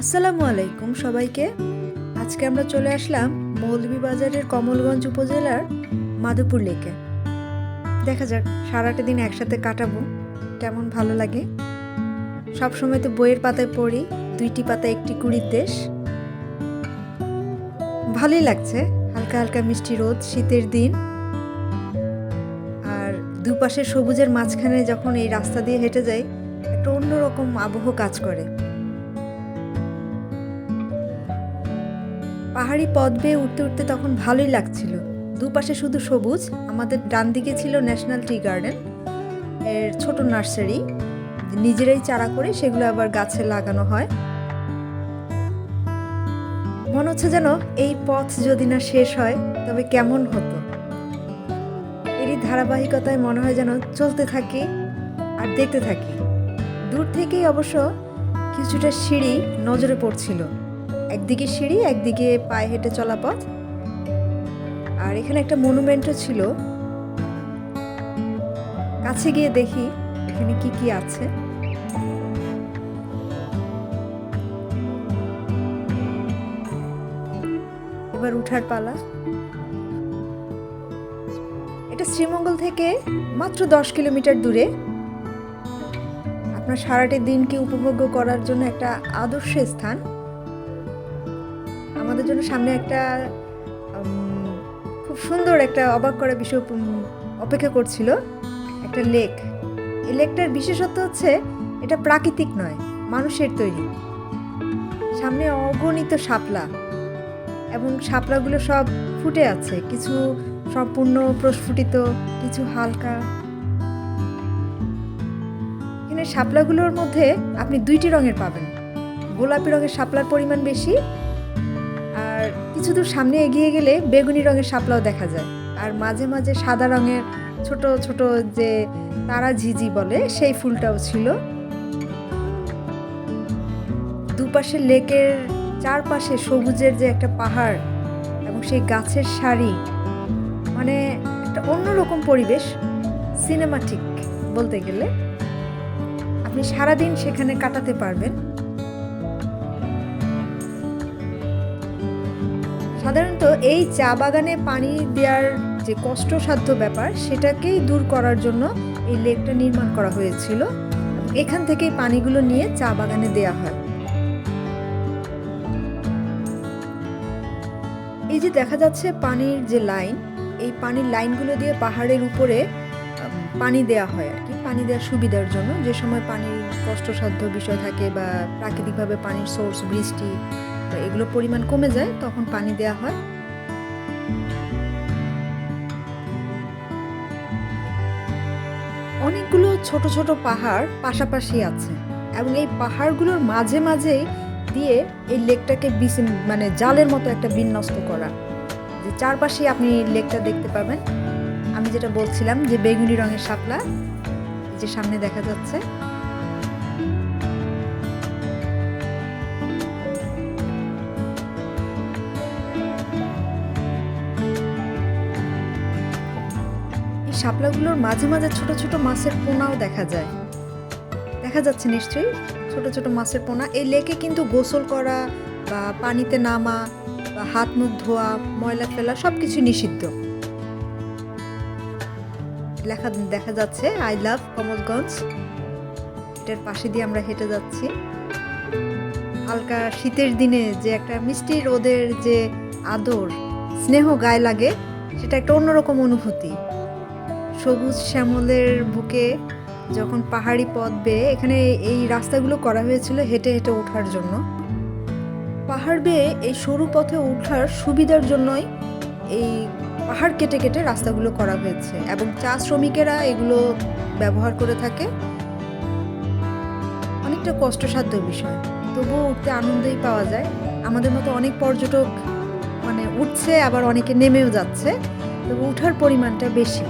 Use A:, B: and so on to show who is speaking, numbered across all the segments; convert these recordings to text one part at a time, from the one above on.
A: আসসালামু আলাইকুম সবাইকে। আজকে আমরা চলে আসলাম মৌলভীবাজারের কমলগঞ্জ উপজেলার মাধুপুর লেকে। দেখা যাক, সারাটা দিন একসাথে কাটাবো, কেমন ভালো লাগে। সব সময় তো বইয়ের পাতায় পড়ি, দুইটি পাতা, একটি কুড়ির দেশ। ভালোই লাগছে, হালকা হালকা মিষ্টি রোদ, শীতের দিন। আর দুপাশে সবুজের মাঝখানে যখন এই রাস্তা দিয়ে হেঁটে যাই, একটা অন্যরকম আবহ কাজ করে। পাহাড়ি পথ বেয়ে উঠতে উঠতে তখন ভালোই লাগছিল। দুপাশে শুধু সবুজ, আমাদের ডান দিকে ছিল ন্যাশনাল টি গার্ডেন। এর ছোট নার্সারি, নিজেরাই চারা করে সেগুলো আবার গাছে লাগানো হয়। মনে হচ্ছে যেন এই পথ যদি না শেষ হয়, তবে কেমন হতো? এরই ধারাবাহিকতায় মনে হয় যেন চলতে থাকি আর দেখতে থাকি। দূর থেকেই অবশ্য কিছুটা সিঁড়ি নজরে পড়ছিল। একদিকে সিঁড়ি, একদিকে পায়ে হেঁটে চলা পথ। আর এখানে একটা মনুমেন্টও ছিল। কাছে গিয়ে দেখি এখানে কি কি আছে। এবার উঠার পালা। এটা শ্রীমঙ্গল থেকে মাত্র দশ কিলোমিটার দূরে। আপনার সারাটি দিনকে উপভোগ্য করার জন্য একটা আদর্শ স্থান। আমাদের জন্য সামনে একটা খুব সুন্দর একটা অবাক করা বিষয় অপেক্ষা করছিল, একটা লেক। এই লেকটার বিশেষত্ব হচ্ছে এটা প্রাকৃতিক নয়, মানুষের তৈরি। সামনে অগণিত শাপলা, এবং শাপলাগুলো সব ফুটে আছে, কিছু সম্পূর্ণ প্রস্ফুটিত, কিছু হালকা। এখানে শাপলাগুলোর মধ্যে আপনি দুইটি রঙের পাবেন। গোলাপি রঙের শাপলার পরিমাণ বেশি কিছু দূর সামনে এগিয়ে গেলে বেগুনি রঙের শাপলাও দেখা যায়। আর মাঝে মাঝে সাদা রঙের ছোট ছোট যে তারা ঝিঝি বলে, সেই ফুলটাও ছিল। দুপাশে লেকের চারপাশে সবুজের যে একটা পাহাড় এবং সেই গাছের সারি মানে একটা অন্যরকম পরিবেশ সিনেমাটিক বলতে গেলে। আপনি সারাদিন সেখানে কাটাতে পারবেন। সাধারণত এই চা বাগানে পানি দেওয়ার যে কষ্টসাধ্য ব্যাপার, সেটাকেই দূর করার জন্য এই লেকটা নির্মাণ করা হয়েছিল। এখান থেকেই পানিগুলো নিয়ে চা বাগানে দেয়া হয়। এই যে দেখা যাচ্ছে পানির যে লাইন, এই পানির লাইনগুলো দিয়ে পাহাড়ের উপরে পানি দেয়া হয় আর কি। পানি দেওয়ার সুবিধার জন্য। যে সময় পানির কষ্টসাধ্য বিষয় থাকে বা প্রাকৃতিকভাবে পানির সোর্স বৃষ্টি তো এগুলো পরিমাণ কমে যায়, তখন পানি দেওয়া হয়। অনেকগুলো ছোট ছোট পাহাড় পাশাপাশি আছে এবং এই পাহাড়গুলোর মাঝে মাঝেই দিয়ে এই লেকটাকে মানে জালের মতো একটা বিন্যস্ত করা। যে চারপাশে আপনি লেকটা দেখতে পাবেন। আমি যেটা বলছিলাম যে বেগুনি রঙের শাপলা যে সামনে দেখা যাচ্ছে। শাপলাগুলোর মাঝে মাঝে ছোট ছোট মাছের পোনাও দেখা যায়। দেখা যাচ্ছে নিশ্চয়ই ছোট ছোট মাছের পোনা। এই লেকে কিন্তু গোসল করা বা পানিতে নামা বা হাত মুখ ধোয়া, ময়লা ফেলা সব কিছু নিষিদ্ধ। লেখা, দেখা যাচ্ছে, আই লাভ কমলগঞ্জ। এটার পাশে দিয়ে আমরা হেঁটে যাচ্ছি। হালকা শীতের দিনে যে একটা মিষ্টি রোদের যে আদর, স্নেহ গায়ে লাগে, সেটা একটা অন্যরকম অনুভূতি। সবুজ শ্যামলের বুকে যখন পাহাড়ি পথ বেয়ে এখানে এই রাস্তাগুলো করা হয়েছিল হেঁটে হেঁটে ওঠার জন্য। পাহাড় বেয়ে এই সরু পথে ওঠার সুবিধার জন্যই এই পাহাড় কেটে কেটে রাস্তাগুলো করা হয়েছে এবং চা শ্রমিকেরা এগুলো ব্যবহার করে থাকে। অনেকটা কষ্টসাধ্য বিষয়, তবুও উঠতে আনন্দই পাওয়া যায়। আমাদের মতো অনেক পর্যটক মানে উঠছে, আবার অনেকে নেমেও যাচ্ছে। তবে উঠার পরিমাণটা বেশি।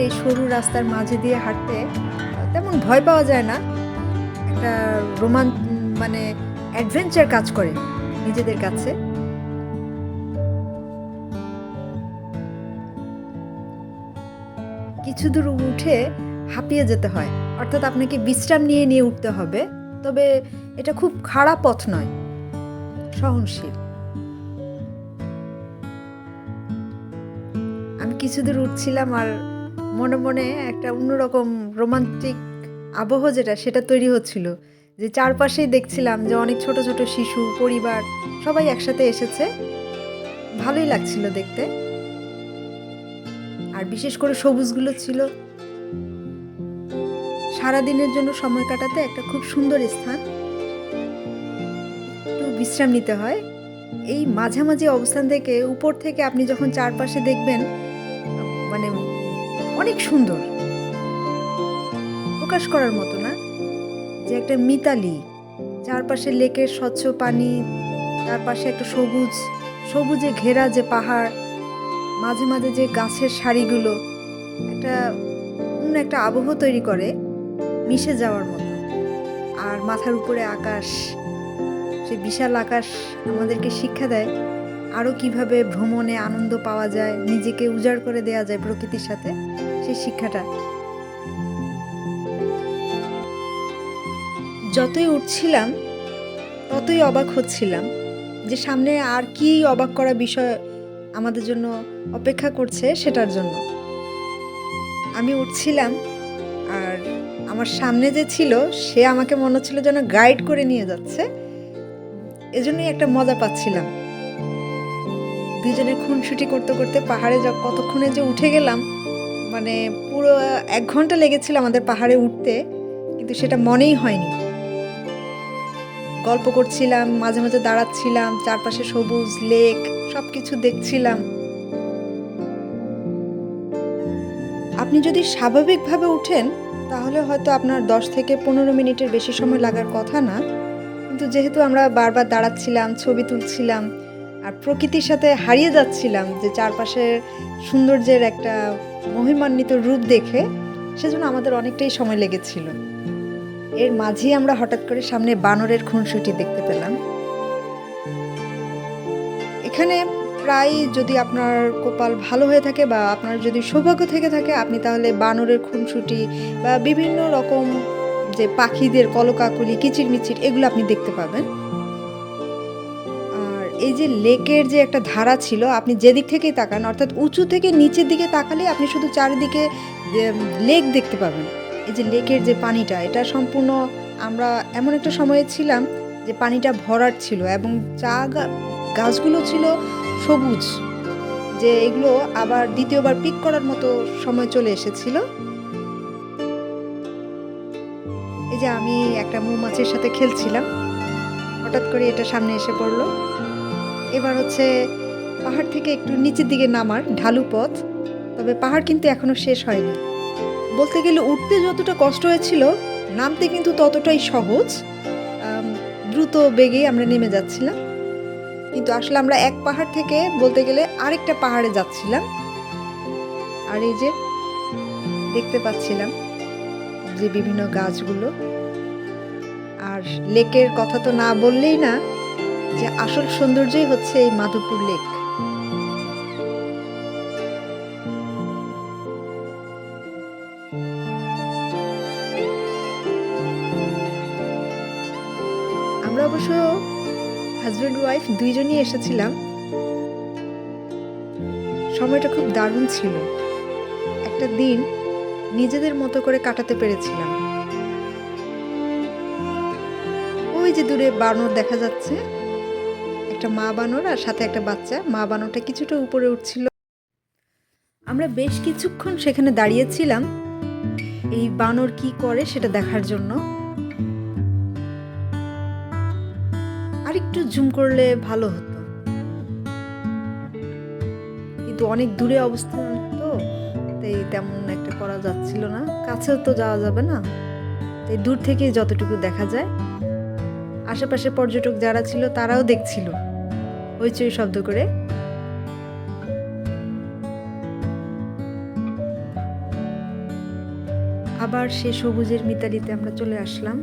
A: এই সরু রাস্তার মাঝে দিয়ে হাঁটতে তেমন ভয় পাওয়া যায় না। একটা রোমান মানে অ্যাডভেঞ্চার কাজ করে নিজেদের কাছে। কিছু দূর উঠে হাঁপিয়ে যেতে হয়। অর্থাৎ আপনাকে বিশ্রাম নিয়ে নিয়ে উঠতে হবে। তবে এটা খুব খারাপ পথ নয়। সহনশীল। আমি কিছু দূর উঠছিলাম আর মনে মনে একটা অন্যরকম রোমান্টিক আবহ যেটা, সেটা তৈরি হচ্ছিল। যে চারপাশেই দেখছিলাম যে অনেক ছোট ছোট শিশু, পরিবার সবাই একসাথে এসেছে। ভালোই লাগছিল দেখতে। আর বিশেষ করে সবুজগুলো ছিল। সারাদিনের জন্য সময় কাটাতে একটা খুব সুন্দর স্থান। একটু বিশ্রাম নিতে হয়। এই মাঝামাঝি অবস্থান থেকে উপর থেকে আপনি যখন চারপাশে দেখবেন মানে অনেক সুন্দর। প্রকাশ করার মতো না। যে একটা মিতালি, চারপাশে লেকের স্বচ্ছ পানি, তার পাশে একটা সবুজ, সবুজে ঘেরা যে পাহাড়, মাঝে মাঝে যে গাছের সারিগুলো, একটা অন্য একটা আবহ তৈরি করে, মিশে যাওয়ার মতো। আর মাথার উপরে আকাশ, সে বিশাল আকাশ আমাদেরকে শিক্ষা দেয় আরও কীভাবে ভ্রমণে আনন্দ পাওয়া যায়, নিজেকে উজাড় করে দেওয়া যায় প্রকৃতির সাথে। সেই শিক্ষাটা। যতই উঠছিলাম, ততই অবাক হচ্ছিলাম যে সামনে আর কি অবাক করা বিষয় আমাদের জন্য অপেক্ষা করছে সেটার জন্য। আমি উঠছিলাম আর আমার সামনে যে ছিল, সে আমাকে মনে হচ্ছিল যেন গাইড করে নিয়ে যাচ্ছে। এজন্যই একটা মজা পাচ্ছিলাম। দুজনে খুনসুটি করতে করতে পাহাড়ে যা, কতক্ষণে যে উঠে গেলাম মানে পুরো এক ঘণ্টা লেগেছিল আমাদের পাহাড়ে উঠতে, কিন্তু সেটা মনেই হয়নি। গল্প করছিলাম, মাঝে মাঝে দাঁড়াচ্ছিলাম, চারপাশে সবুজ লেক সব কিছু দেখছিলাম। আপনি যদি স্বাভাবিকভাবে উঠেন, তাহলে হয়তো আপনার দশ থেকে পনেরো মিনিটের বেশি সময় লাগার কথা না। কিন্তু যেহেতু আমরা বারবার দাঁড়াচ্ছিলাম, ছবি তুলছিলাম আর প্রকৃতির সাথে হারিয়ে যাচ্ছিলাম যে চারপাশের সৌন্দর্যের একটা মহিমান্বিত রূপ দেখে, সেজন্য আমাদের অনেকটাই সময় লেগেছিল। এর মাঝেই আমরা হঠাৎ করে সামনে বানরের খুনসুটি দেখতে পেলাম। এখানে প্রায় যদি আপনার কপাল ভালো হয়ে থাকে বা আপনার যদি সৌভাগ্য থেকে থাকে, আপনি তাহলে বানরের খুনসুটি বা বিভিন্ন রকম যে পাখিদের কলকাকুলি, কিচিরমিচির, এগুলো আপনি দেখতে পাবেন। এই যে লেকের যে একটা ধারা ছিল, আপনি যেদিক থেকেই তাকান, অর্থাৎ উঁচু থেকে নিচের দিকে তাকালে আপনি শুধু চারিদিকে লেক দেখতে পাবেন। এই যে লেকের যে পানিটা, এটা সম্পূর্ণ আমরা এমন একটা সময়ে ছিলাম যে পানিটা ভরাট ছিল এবং চা গাছগুলো ছিল সবুজ, যে এগুলো আবার দ্বিতীয়বার পিক করার মতো সময় চলে এসেছিল। এই যে আমি একটা মৌমাছির সাথে খেলছিলাম, হঠাৎ করে এটা সামনে এসে পড়ল। এবার হচ্ছে পাহাড় থেকে একটু নিচের দিকে নামার ঢালু পথ, তবে পাহাড় কিন্তু এখনও শেষ হয়নি। বলতে গেলে উঠতে যতটা কষ্ট হয়েছিল, নামতে কিন্তু ততটাই সহজ। দ্রুত বেগে আমরা নেমে যাচ্ছিলাম। কিন্তু আসলে আমরা এক পাহাড় থেকে বলতে গেলে আরেকটা পাহাড়ে যাচ্ছিলাম। আর এই যে দেখতে পাচ্ছিলাম যে বিভিন্ন গাছগুলো। আর লেকের কথা তো না বললেই না যে আসল সৌন্দর্যই হচ্ছে এই মাধবপুর লেক। আমরা অবশ্য হাজব্যান্ড ওয়াইফ দুইজনই এসেছিলাম। সময়টা খুব দারুণ ছিল। একটা দিন নিজেদের মতো করে কাটাতে পেরেছিলাম। ওই যে দূরে বানর দেখা যাচ্ছে। একটা মা বানর আর সাথে একটা বাচ্চা। মা বানরটা কিছুটা উপরে উঠছিল। আমরা বেশ কিছুক্ষণ সেখানে দাঁড়িয়েছিলাম। এই বানর কি করে সেটা দেখার জন্য। আর একটু জুম করলে ভালো হতো। কিন্তু অনেক দূরে অবস্থান তো, তাই তেমন একটা করা যাচ্ছিল না। কাছেও তো যাওয়া যাবে না। তাই দূর থেকে যতটুকু দেখা যায়, আশেপাশে পর্যটক যারা ছিল তারাও দেখছিল। হইচই শব্দ করে। আবার সে সবুজের মিতালিতে আমরা চলে আসলাম।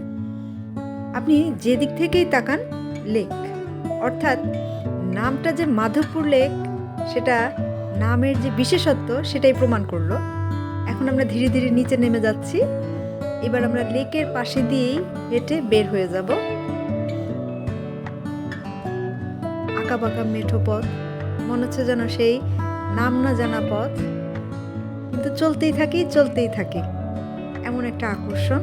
A: আপনি যে দিক থেকেই তাকান, লেক। অর্থাৎ নামটা যে মাধবপুর লেক, সেটা নামের যে বিশেষত্ব, সেটাই প্রমাণ করল। এখন আমরা ধীরে ধীরে নিচে নেমে যাচ্ছি। এবার আমরা লেকের পাশে দিয়েই হেঁটে বের হয়ে যাব। আঁকা বাঁকা মেঠো পথ। মনে হচ্ছে যেন সেই নাম না জানা পথ। কিন্তু চলতেই থাকি চলতেই থাকি। এমন একটা আকর্ষণ।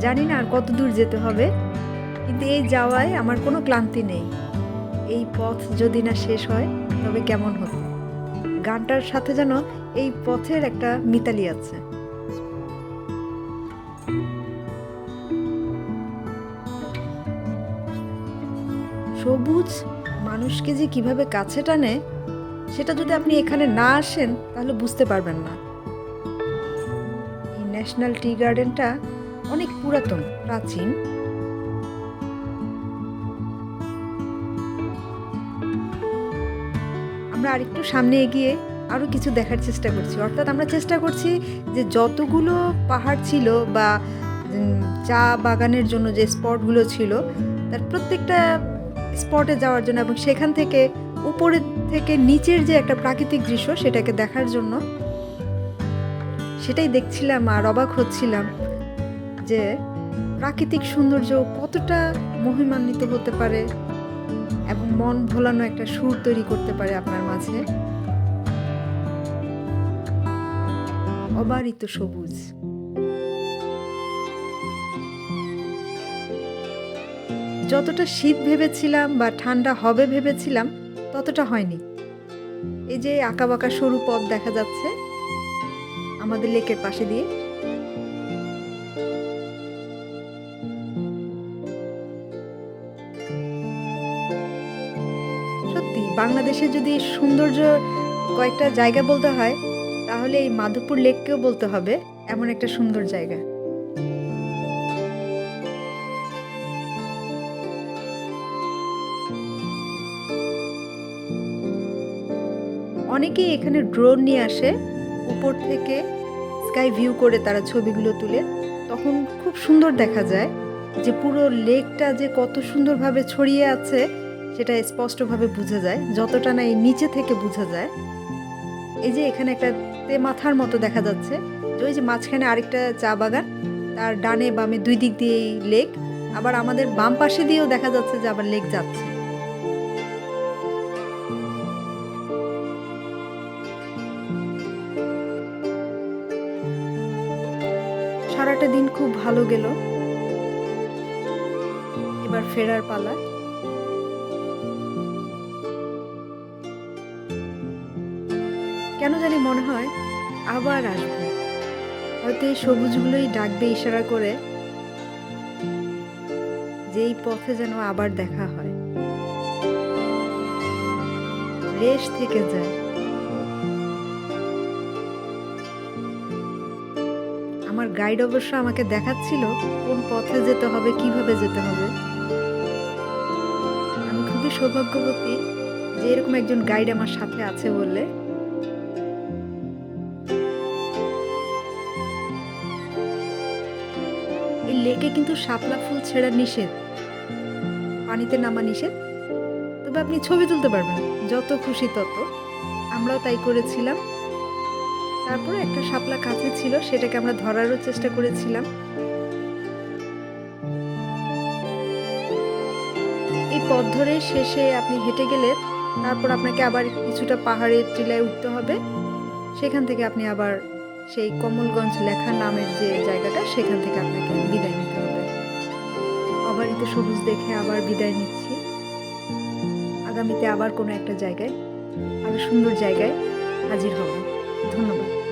A: জানি না আর কত দূর যেতে হবে, কিন্তু এই যাওয়ায় আমার কোনো ক্লান্তি নেই। এই পথ যদি না শেষ হয়, তবে কেমন হতো? গানটার সাথে যেন এই পথের একটা মিতালি আছে। সবুজ মানুষকে যে কীভাবে কাছে টানে, সেটা যদি আপনি এখানে না আসেন, তাহলে বুঝতে পারবেন না। এই ন্যাশনাল টি গার্ডেনটা অনেক পুরাতন, প্রাচীন। আমরা আরেকটু সামনে এগিয়ে আরও কিছু দেখার চেষ্টা করছি। অর্থাৎ আমরা চেষ্টা করছি যে যতগুলো পাহাড় ছিল বা চা বাগানের জন্য যে স্পটগুলো ছিল, তার প্রত্যেকটা স্পটে যাওয়ার জন্য এবং সেখান থেকে উপরের থেকে নিচের যে একটা প্রাকৃতিক দৃশ্য সেটাকে দেখার জন্য সেটাই দেখছিলাম আর অবাক হচ্ছিলাম যে প্রাকৃতিক সৌন্দর্য কতটা মহিমান্বিত হতে পারে এবং মন ভোলানো একটা সুর তৈরি করতে পারে আপনার মাঝে। অবারিত সবুজ। যতটা শীত ভেবেছিলাম বা ঠান্ডা হবে ভেবেছিলাম, ততটা হয়নি। এই যে আঁকা বাঁকা সরু পথ দেখা যাচ্ছে, আমাদের লেকের পাশে দিয়ে। সত্যি বাংলাদেশে যদি সৌন্দর্য কয়েকটা জায়গা বলতে হয়, তাহলে এই মাধবপুর লেককেও বলতে হবে, এমন একটা সুন্দর জায়গা। অনেকেই এখানে ড্রোন নিয়ে আসে, উপর থেকে স্কাই ভিউ করে তারা ছবিগুলো তুলে। তখন খুব সুন্দর দেখা যায় যে পুরো লেকটা যে কত সুন্দরভাবে ছড়িয়ে আছে, সেটা স্পষ্টভাবে বোঝা যায়, যতটা না এই নিচে থেকে বোঝা যায়। এই যে এখানে একটা তে মাথার মতো দেখা যাচ্ছে ওই যে মাঝখানে আরেকটা চা বাগান, তার ডানে বামে দুই দিক দিয়ে লেক আবার আমাদের বাম পাশে দিয়েও দেখা যাচ্ছে যে আবার লেক যাচ্ছে। ভালো গেল। এবার ফেরার পালা। কেন জানি মনে হয় আবার আসবে। হয়তো এই সবুজগুলোই ডাকবে ইশারা করে যে এই পথে যেন আবার দেখা হয়। রেশ থেকে যায়। আমার গাইড অবশ্য আমাকে দেখাচ্ছিল কোন পথে যেতে হবে, কীভাবে যেতে হবে। আমি খুবই সৌভাগ্যবতী যে এরকম একজন গাইড আমার সাথে আছে বলে। এই লেকে কিন্তু শাপলা ফুল ছেঁড়া নিষেধ। পানিতে নামা নিষেধ। তবে আপনি ছবি তুলতে পারবেন, যত খুশি তত। আমরাও তাই করেছিলাম। তারপরে একটা শাপলা কাছে ছিল, সেটাকে আমরা ধরারও চেষ্টা করেছিলাম। এই পথ ধরে শেষে আপনি হেঁটে গেলে তারপর আপনাকে আবার কিছুটা পাহাড়ের টিলায় উঠতে হবে। সেখান থেকে আপনি আবার সেই কমলগঞ্জ লেখা নামের যে জায়গাটা, সেখান থেকে আপনাকে বিদায় নিতে হবে। আবার অবারিত সবুজ দেখে আবার বিদায় নিচ্ছি। আগামীতে আবার কোনো একটা জায়গায়, আরও সুন্দর জায়গায় হাজির হব। ধন্যবাদ।